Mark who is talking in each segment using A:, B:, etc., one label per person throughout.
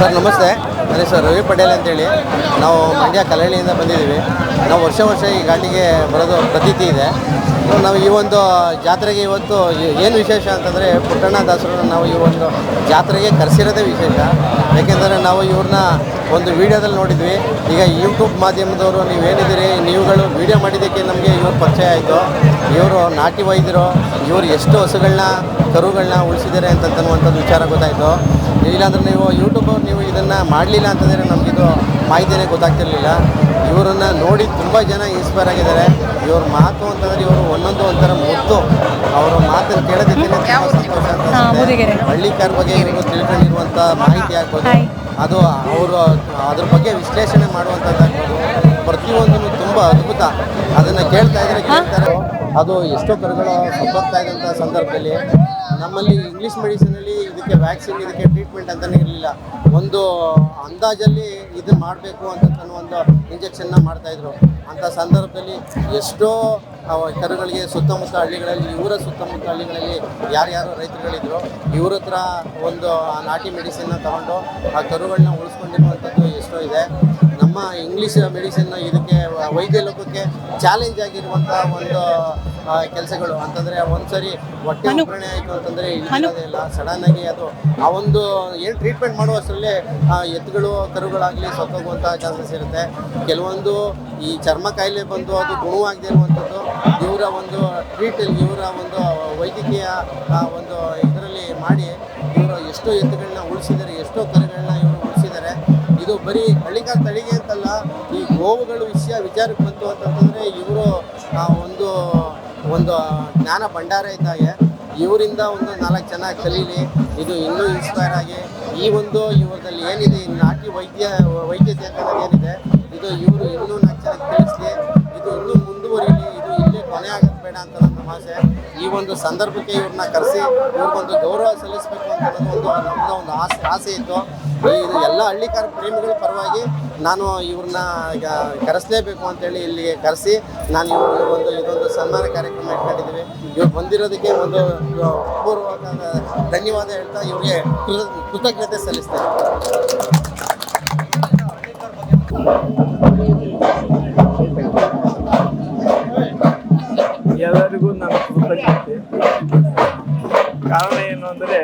A: Sir, ನಮಸ್ತೆ. ನನ್ನ ಹೆಸರು ರವಿ ಪಟೇಲ್ ಅಂತೇಳಿ. ನಾವು ಮಂಡ್ಯ ಕಲಹಳ್ಳಿಯಿಂದ ಬಂದಿದ್ದೀವಿ. ನಾವು ವರ್ಷ ವರ್ಷ ಈ ಘಾಟಿಗೆ ಬರೋದು ಪ್ರತೀತಿ ಇದೆ. ನಾವು ಈ ಒಂದು ಜಾತ್ರೆಗೆ ಇವತ್ತು ಏನು ವಿಶೇಷ ಅಂತಂದರೆ ಪುಟ್ಟಣ್ಣ ದಾಸರು ನಾವು ಈ ಒಂದು ಜಾತ್ರೆಗೆ ಕರೆಸಿರೋದೇ ವಿಶೇಷ. ಯಾಕೆಂದರೆ ನಾವು ಇವ್ರನ್ನ ಒಂದು ವಿಡಿಯೋದಲ್ಲಿ ನೋಡಿದ್ವಿ. ಈಗ ಯೂಟ್ಯೂಬ್ ಮಾಧ್ಯಮದವರು ನೀವೇನಿದ್ದೀರಿ, ನೀವುಗಳು ವಿಡಿಯೋ ಮಾಡಿದ್ದಕ್ಕೆ ನಮಗೆ ಇವರು ಪರಿಚಯ ಆಯಿತು. ಇವರು ನಾಟಿ ವೈದ್ಯರು, ಇವರು ಎಷ್ಟು ಹಸುಗಳನ್ನ, ಕರುಗಳನ್ನ ಉಳಿಸಿದ್ದಾರೆ ಅಂತನ್ನುವಂಥದ್ದು ವಿಚಾರ ಗೊತ್ತಾಯಿತು. ಇಲ್ಲಾಂದ್ರೆ ನೀವು ಯೂಟ್ಯೂಬ್ ನೀವು ಇದನ್ನು ಮಾಡಲಿಲ್ಲ ಅಂತಂದರೆ ನಮಗಿದು ಮಾಹಿತಿನೇ ಗೊತ್ತಾಗ್ತಿರಲಿಲ್ಲ. ಇವರನ್ನು ನೋಡಿ ತುಂಬ ಜನ ಇನ್ಸ್ಪೈರ್ ಆಗಿದ್ದಾರೆ. ಇವ್ರ ಮಾತು ಅಂತಂದರೆ ಇವರು ಒಂದೊಂದು ಒಂಥರ ಮುತ್ತು ಅವರ ಮಾತನ್ನು ಕೇಳೋದಕ್ಕೆ
B: ಹಳ್ಳಿ
A: ಕಾರ್ ಬಗ್ಗೆ ಇವರು ತಿಳ್ಕೊಂಡಿರುವಂಥ ಮಾಹಿತಿ ಆಗ್ಬೋದು. ಅದು ಅವರು ಅದ್ರ ಬಗ್ಗೆ ವಿಶ್ಲೇಷಣೆ ಮಾಡುವಂಥದ್ದಾಗ್ಬೋದು ಪ್ರತಿಯೊಂದನ್ನು ತುಂಬ ಅದ್ಭುತ ಅದನ್ನು ಕೇಳ್ತಾ ಇದ್ರೆ ಕೇಳ್ತಾರೆ. ಅದು ಎಷ್ಟೋ ಕರುಗಳು ಸತ್ತೋಗ್ತಾ ಇದ್ದಂಥ ಸಂದರ್ಭದಲ್ಲಿ ನಮ್ಮಲ್ಲಿ ಇಂಗ್ಲೀಷ್ ಮೆಡಿಸಿನಲ್ಲಿ ಇದಕ್ಕೆ ವ್ಯಾಕ್ಸಿನ್, ಇದಕ್ಕೆ ಟ್ರೀಟ್ಮೆಂಟ್ ಅಂತಲೇ ಇರಲಿಲ್ಲ. ಒಂದು ಅಂದಾಜಲ್ಲಿ ಇದು ಮಾಡಬೇಕು ಅಂತ ಒಂದು ಇಂಜೆಕ್ಷನ್ನ ಮಾಡ್ತಾಯಿದ್ರು ಅಂಥ ಸಂದರ್ಭದಲ್ಲಿ ಎಷ್ಟೋ ಕರುಗಳಿಗೆ ಸುತ್ತಮುತ್ತ ಹಳ್ಳಿಗಳಲ್ಲಿ, ಇವರ ಸುತ್ತಮುತ್ತ ಹಳ್ಳಿಗಳಲ್ಲಿ ಯಾರ್ಯಾರು ರೈತರುಗಳಿದ್ರು, ಇವ್ರ ಹತ್ರ ಒಂದು ನಾಟಿ ಮೆಡಿಸಿನ್ನ ತಗೊಂಡು ಆ ಕರುಗಳನ್ನ ಉಳಿಸ್ಕೊಂಡಿರುವಂಥದ್ದು ಎಷ್ಟೋ ಇದೆ. ನಮ್ಮ ಇಂಗ್ಲೀಷ್ ಮೆಡಿಸಿನ್ನ ಇದಕ್ಕೆ, ವೈದ್ಯ ಲೋಕಕ್ಕೆ ಚಾಲೆಂಜ್ ಆಗಿರುವಂಥ ಒಂದು ಕೆಲಸಗಳು. ಅಂತಂದ್ರೆ ಒಂದ್ಸರಿ ಹೊಟ್ಟೆ
B: ಅನು.
A: ಆಯ್ತು ಅಂತಂದರೆ ಇಲ್ಲ ಸಡನ್ ಆಗಿ ಅದು ಆ ಒಂದು ಏನು ಟ್ರೀಟ್ಮೆಂಟ್ ಮಾಡುವಷ್ಟರಲ್ಲೇ ಆ ಎತ್ತುಗಳು ಕರುಗಳಾಗಲಿ ಸತ್ತೋಗುವಂಥ ಚಾನ್ಸಸ್ ಇರುತ್ತೆ. ಕೆಲವೊಂದು ಈ ಚರ್ಮ ಕಾಯಿಲೆ ಬಂದು ಅದು ಗುಣವಾಗದೇ ಇರುವಂಥದ್ದು ಇವರ ಒಂದು ಟ್ರೀಟ್ ಇವರ ಒಂದು ವೈದ್ಯಕೀಯ ಆ ಒಂದು ಇದರಲ್ಲಿ ಮಾಡಿ ಇವರು ಎಷ್ಟೋ ಎತ್ತುಗಳನ್ನ ಉಳಿಸಿದ್ದಾರೆ ಎಷ್ಟೋ ಕರುಗಳನ್ನ ಇವರು ಉಳಿಸಿದ್ದಾರೆ. ಇದು ಬರೀ ಹಳ್ಳಿಗಾರ ತಳಿಗೆ ಅಂತಲ್ಲ ಈ ಗೋವುಗಳು ವಿಷಯ ವಿಚಾರಕ್ಕೆ ಬಂತು ಅಂತಂತಂದರೆ ಇವರು ಒಂದು ಒಂದು ಜ್ಞಾನ ಭಂಡಾರ ಇದ್ದಾಗೆ, ಇವರಿಂದ ಒಂದು ನಾಲ್ಕು ಜನ ಕಲೀಲಿ. ಇದು ಇನ್ನೂ ಇನ್ಸ್ಪೈರ್ ಆಗಿ, ಈ ಒಂದು ಇವರಲ್ಲಿ ಏನಿದೆ ನಾಟಿ ವೈದ್ಯ ವೈದ್ಯ ಅಂತ ಏನಿದೆ, ಇದು ಇವರು ಇನ್ನೂ ನಾಲ್ಕು ಜನ ತಿಳಿಸ್ಲಿ ಇದು ಇನ್ನೂ ಮುಂದುವರಿಲಿ, ಇದು ಇಲ್ಲೇ ಕೊನೆ ಆಗೋದು ಬೇಡ ಅಂತ ಆಸೆ. ಈ ಒಂದು ಸಂದರ್ಭಕ್ಕೆ ಇವ್ರನ್ನ ಕರೆಸಿ, ಇವ್ರಿಗೊಂದು ಗೌರವ ಸಲ್ಲಿಸಬೇಕು ಅಂತ ಅನ್ನೋದು ಒಂದು ನಮ್ಮದು ಒಂದು ಆಸೆ ಆಸೆ ಇತ್ತು. ಇದು ಎಲ್ಲ ಹಳ್ಳಿಕಾರ ಪ್ರೇಮಿಗಳ ಪರವಾಗಿ ನಾನು ಇವ್ರನ್ನ ಈಗ ಕರೆಸಲೇಬೇಕು ಅಂತೇಳಿ ಇಲ್ಲಿಗೆ ಕರೆಸಿ, ನಾನು ಇವ್ರಿಗೆ ಒಂದು ಇದೊಂದು ಸನ್ಮಾನ ಕಾರ್ಯಕ್ರಮ ಇಟ್ಕೊಂಡಿದ್ದೀವಿ. ಇವ್ರು ಬಂದಿರೋದಕ್ಕೆ ಒಂದು ಪೂರ್ವಕ ಧನ್ಯವಾದ ಹೇಳ್ತಾ ಇವ್ರಿಗೆ ಕೃತ- ಕೃತಜ್ಞತೆ ಸಲ್ಲಿಸ್ತೇನೆ.
C: ಕಾರಣ ಏನು ಅಂದರೆ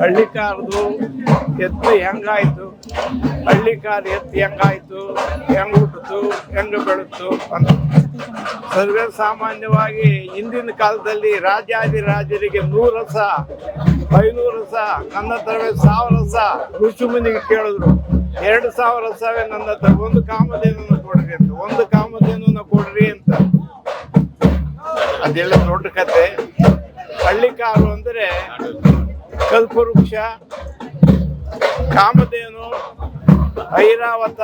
C: ಹಳ್ಳಿಕಾರದು ಎತ್ತು ಹೆಂಗಾಯ್ತು? ಹಳ್ಳಿಕಾರ ಎತ್ತು ಹೆಂಗಾಯ್ತು? ಹೆಂಗ್ ಹುಟ್ಟಿತು ಹೆಂಗ್ ಬೆಳೆತು ಅಂತ. ಸರ್ವೇ ಸಾಮಾನ್ಯವಾಗಿ ಹಿಂದಿನ ಕಾಲದಲ್ಲಿ ರಾಜಾದಿರಾಜರಿಗೆ ನೂರು ರಸ ಐನೂರು ರಸ ನನ್ನ ತರವೇ ಸಾವಿರ ರಸ ಋಷಿ ಮುಂದಿಗೆ ಕೇಳಿದ್ರು. ಎರಡು ಸಾವಿರ ರಸವೇ ನನ್ನ ಹತ್ರ ಒಂದು ಕಾಮಧೇನನ್ನು ಕಲ್ಪವೃಕ್ಷ ಕಾಮಧೇನು, ಐರಾವತ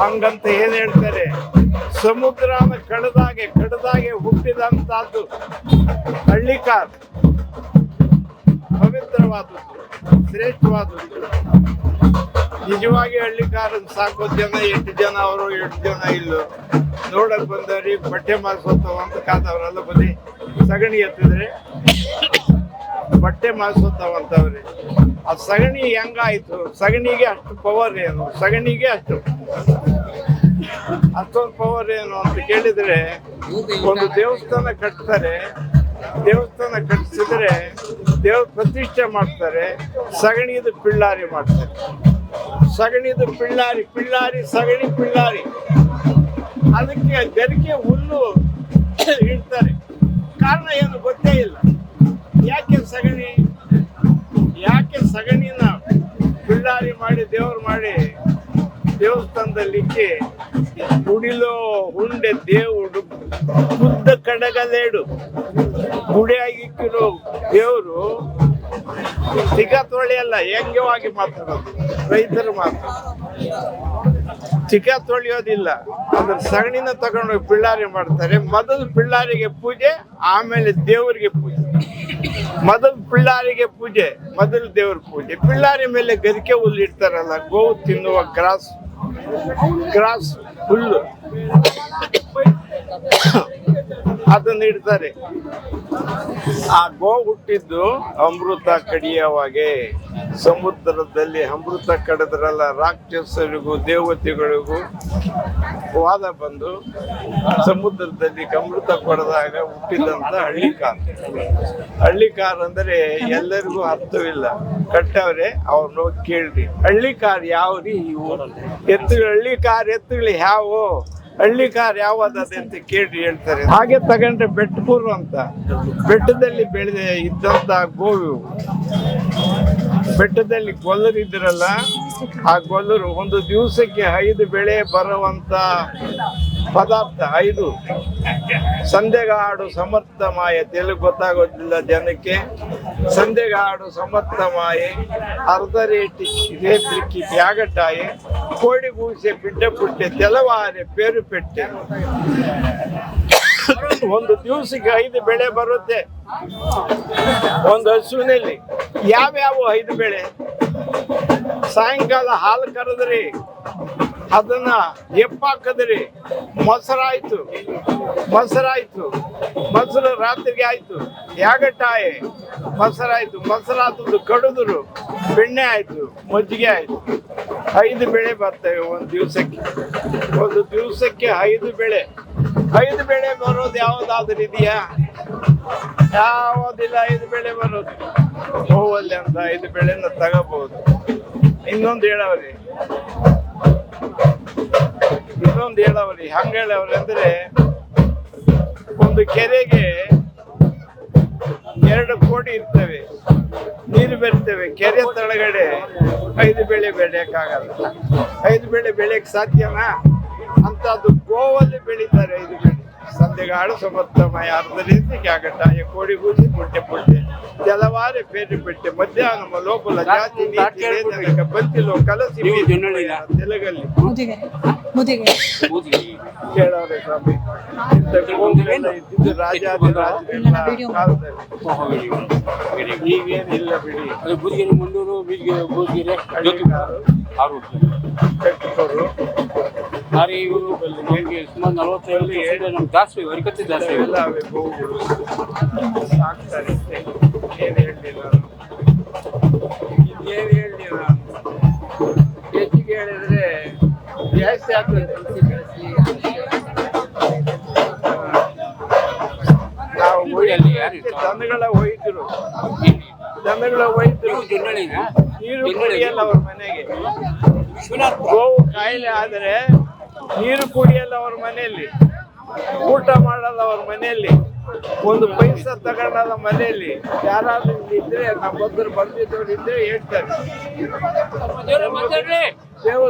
C: ಹಂಗಂತ ಏನ್ ಹೇಳ್ತಾರೆ? ಸಮುದ್ರನ ಕಡದಾಗೆ ಕಡದಾಗೆ ಹುಟ್ಟಿದಂತಹದ್ದು ಹಳ್ಳಿಕಾರ್. ಪವಿತ್ರವಾದದ್ದು, ಶ್ರೇಷ್ಠವಾದದ್ದು. ನಿಜವಾಗಿ ಹಳ್ಳಿಕಾರನ್ ಸಾಕೋ ಜನ ಎಂಟು ಜನ ಅವರು ಎಂಟು ಜನ ಇಲ್ಲೋ? ನೋಡಕ್ ಬಂದವ್ರಿ, ಬಟ್ಟೆ ಮಾರ್ಸೋತಾವ ಅಂತ ಕಾದವ್ರಲ್ಲ ಬನ್ನಿ ಸಗಣಿ ಎತ್ತಿದ್ರೆ ಬಟ್ಟೆ ಮಾರ್ಸೋತಾವಂತವ್ರಿ ಆ ಸಗಣಿ ಹೆಂಗಾಯ್ತು? ಸಗಣಿಗೆ ಅಷ್ಟು ಪವರ್ ಏನು? ಸಗಣಿಗೆ ಅಷ್ಟು. ಅಷ್ಟೊಂದು ಪವರ್ ಏನು ಅಂತ ಕೇಳಿದ್ರೆ, ಒಂದು ದೇವಸ್ಥಾನ ಕಟ್ತಾರೆ. ದೇವಸ್ಥಾನ ಕಟ್ಟಿಸಿದ್ರೆ ದೇವ್ರ ಪ್ರತಿಷ್ಠೆ ಮಾಡ್ತಾರೆ. ಸಗಣಿದು ಪಿಳ್ಳಾರಿ ಮಾಡ್ತಾರೆ. ಸಗಣಿದು ಪಿಳ್ಳಾರಿ ಪಿಳ್ಳಾರಿ, ಸಗಣಿ ಪಿಳ್ಳಾರಿ. ಅದಕ್ಕೆ ಬೆರಕೆ ಹುಲ್ಲು ಇಡ್ತಾರೆ. ಕಾರಣ ಏನು ಗೊತ್ತೇ ಇಲ್ಲ. ಯಾಕೆ ಸಗಣಿ? ಯಾಕೆ ಸಗಣಿನ ಬಿಳ್ಳಾರಿ ಮಾಡಿ ದೇವ್ರು ಮಾಡಿ ದೇವಸ್ಥಾನದಲ್ಲಿಕ್ಕೆ ಗುಡಿಲೋ ಉಂಡೆ ದೇವುಡು ಉದ್ದ ಕಡಗಲೇಡು ಗುಡಿಯಾಗಿಕ್ಕಿರೋ ದೇವರು ಚಿಕ್ಕ ಅಲ್ಲ ಹೆಂಗ್ಯವಾಗಿ ಮಾತಾಡೋದು, ರೈತರು ಮಾತು ಚಿಕ್ಕ ತೊಳೆಯೋದಿಲ್ಲ ಅದ್ರ ಸಗಣಿನ ತಗೊಂಡೋಗಿ ಪಿಳ್ಳಾರಿ ಮಾಡ್ತಾರೆ. ಮೊದಲು ಪಿಳ್ಳಾರಿಗೆ ಪೂಜೆ, ಆಮೇಲೆ ದೇವರಿಗೆ ಪೂಜೆ. ಮೊದಲು ಪಿಳ್ಳಾರಿಗೆ ಪೂಜೆ, ಮೊದಲು ದೇವ್ರ ಪೂಜೆ. ಪಿಳ್ಳಾರಿ ಮೇಲೆ ಗರಿಕೆ ಹುಲ್ಲು ಇಡ್ತಾರಲ್ಲ, ಗೋವು ತಿನ್ನುವ ಗ್ರಾಸ್ ಗ್ರಾಸ್ ಹುಲ್ಲು. ಅದನ್ನ ಇಡ್ತಾರೆ ಆ ಗೋ ಹುಟ್ಟಿದ್ದು ಅಮೃತ ಕಡಿಯವಾಗೆ ಸಮುದ್ರದಲ್ಲಿ ಅಮೃತ ಕಡಿದ್ರಲ್ಲ ರಾಕ್ಷಸರಿಗೂ ದೇವತೆಗಳಿಗೂ ವಾದ ಬಂದು ಸಮುದ್ರದಲ್ಲಿ ಅಮೃತ ಕೊಡದಾಗ ಹುಟ್ಟಿದಂತ ಹಳ್ಳಿಕಾರ್. ಹಳ್ಳಿಕಾರ್ ಅಂದ್ರೆ ಎಲ್ಲರಿಗೂ ಅರ್ಥವಿಲ್ಲ ಕಟ್ಟವ್ರೆ, ಅವ್ರನ್ನ ಕೇಳ್ರಿ. ಹಳ್ಳಿಕಾರ್ ಯಾವ್ರಿ ಇವು ಎತ್ತುಗಳು, ಹಳ್ಳಿಕಾರ್ ಎತ್ತುಗಳು ಯಾವ? ಹಳ್ಳಿಕಾರ್ ಯಾವ್ದು ಅಂತ ಕೇಳಿ ಹೇಳ್ತಾರೆ. ಹಾಗೆ ತಗೊಂಡ್ರೆ ಬೆಟ್ಟಪೂರು ಅಂತ. ಬೆಟ್ಟದಲ್ಲಿ ಬೆಳೆದ ಇದ್ದಂತ ಗೋವು. ಬೆಟ್ಟದಲ್ಲಿ ಗೊಲ್ಲರು ಇದ್ರಲ್ಲ, ಆ ಗೊಲ್ಲರು ಒಂದು ದಿವಸಕ್ಕೆ ಐದು ಬೆಳೆ ಬರುವಂತ ಪದಾರ್ಥ, ಐದು. ಸಂದೆಗಾಡು ಸಮರ್ಥ ಮಾಯೆ, ತೆಲುಗು ಗೊತ್ತಾಗೋದಿಲ್ಲ ಜನಕ್ಕೆ. ಸಂದೆಗಾಡು ಸಮರ್ಥ ಮಾಯೆ, ಅರ್ಧ ರೇಟಿ ರೇತ್ರಿಕ್ಕಿ ತ್ಯಾಗಟಾಯೆ ಕೋಡಿ కూసే ಬಿಡ್ಡ ಪುಟ್ಟೆ, ತೆಲವಾರೆ ಪೇರು ಪೆಟ್ಟೆ. ಒಂದು ದಿವಸಕ್ಕೆ ಐದು ಬೆಳೆ ಬರುತ್ತೆ. ಒಂದು ಹಸುವಿನಲ್ಲಿ ಯಾವ್ಯಾವ ಐದು ಬೆಳೆ? ಸಾಯಂಕಾಲ ಹಾಲು ಕರೆದ್ರಿ. ಅದನ್ನ ಎಪ್ಪಾಕದ್ರಿ. ಮೊಸರಾಯ್ತು. ಮೊಸರಾಯ್ತು. ಮೊಸರು ರಾತ್ರಿಗೆ ಆಯ್ತು. ಯಾಗಟ್ಟಾಯಿ. ಮೊಸರಾಯ್ತು. ಮೊಸರಾತದ್ದು ಕಡಿದ್ರು. ಬೆಣ್ಣೆ ಆಯ್ತು. ಮಜ್ಜಿಗೆ ಆಯ್ತು. ಐದು ಬೆಳೆ ಬರ್ತವೆ ಒಂದು ದಿವಸಕ್ಕೆ. ಒಂದು ದಿವಸಕ್ಕೆ ಐದು ಬೆಳೆ. ಐದು ಬೆಳೆ ಬರೋದು ಯಾವುದಾದ್ರೂ ಇದೆಯಾ? ಯಾವುದಿಲ್ಲ ಐದು ಬೆಳೆ ಬರೋದು. ಹೋಗಲ್ಲಿ ಅಂತ ಐದು ಬೆಳೆನ ತಗೋಬಹುದು. ಇನ್ನೊಂದು ಹೇಳವ್ರಿ. ಇನ್ನೊಂದು ಹೇಳವ್ರಿ ಹಂಗ ಹೇಳವ್ರಿ ಅಂದ್ರೆ ಒಂದು ಕೆರೆಗೆ ಎರಡು ಕೋಟಿ ಇರ್ತವೆ, ನೀರು ಬೆಳಿತೇವೆ ಕೆರೆ ತಳಗಡೆ ಐದು ಬೆಳೆ ಬೆಳೆಯಕ್ಕಾಗಲ್ಲ. ಐದು ಬೆಳೆ ಬೆಳೆಯಕ್ಕೆ ಸಾಧ್ಯನಾ? ಅಂತ ಅದು ಗೋವಲ್ಲಿ ಬೆಳೀತಾರೆ ಐದು ಬೆಳೆ. ಸಂದೆಗಾಡು ಸಮರ್ಥಮಯ ಅರ್ಧ ರೀತಿ ಕ್ಯಾಗಟ್ಟಾಯ ಕೋಡಿ ಗೂಸಿ ಪುಟ್ಟೆ ಪುಟ್ಟೆ ಕೆಲವಾರು ಪೇಟೆ ಪೆಟ್ಟೆ ಮಧ್ಯಾಹ್ನ ಲೋಕಲ ಜಾತಿ ನೀತಿ ವೇದನಕ ಬಂತಿಲೋ ಕಲಸಿ? ತೆಲುಗಲ್ಲಿ. ಕೇಳೋರೆ ಸ್ವಾಮಿ. ಇಂಥ ಇದ್ದಿದ್ದು ಕಾಲದಲ್ಲಿ. ಈಗೇನಿಲ್ಲ ಬಿಡಿ.
B: ಅದು ಬುದ್ಧಿಗೆ ಮುಂಡೂರು ಬೀದಿಗೆ ಬೂದಿಗೆ
C: ಕಟ್ಟಿಕೋರು
B: ನಮಗೆ ಸುಮಾರು ನಲವತ್ತೈದು ನಮ್ಗೆ ಜಾಸ್ತಿ ವರಿಕತ್ತೆ ಜಾಸ್ತಿ.
C: ಎಲ್ಲ ಗೋವುಗಳು ಸಾಕ್ತಾರೆ ಏನು ಹೇಳಿ ನಾನು? ಏನು ಹೇಳಿ ನಾನು? ಹೆಚ್ಚಿಗೆ ಹೇಳಿದ್ರೆ ಜಾಸ್ತಿ ಆಗ್ತದೆ. ನಾವು ದನಗಳ ಒಯ್ದ್ರು ದನಗಳ ಒಯ್ದ್ರು ನೀರು ಕುಡಿಯಲ್ಲ ಅವ್ರ ಮನೆಗೆ. ಗೋವು ಕಾಯಿಲೆ ಆದ್ರೆ ನೀರು ಕುಡಿಯಲ್ಲ ಅವ್ರ ಮನೆಯಲ್ಲಿ. ಊಟ ಮಾಡಲ್ಲ ಅವ್ರ ಮನೆಯಲ್ಲಿ. ಒಂದು ಪೈಸಾ ತಗೊಂಡಲ್ಲ ಮನೆಯಲ್ಲಿ. ಯಾರಾದ್ರೂ ಇದ್ರೆ ನಮ್ಮ ಬಂದ್ರು ಬಂದಿದ್ದವ್ರು ಇದ್ರೆ ಹೇಳ್ತಾರೆ. ದೇವ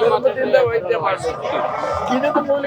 C: ಧರ್ಮದಿಂದ ವೈದ್ಯ ಮಾಡ್ಬೇಕು ಗಿಡದ ಮೂಲಕ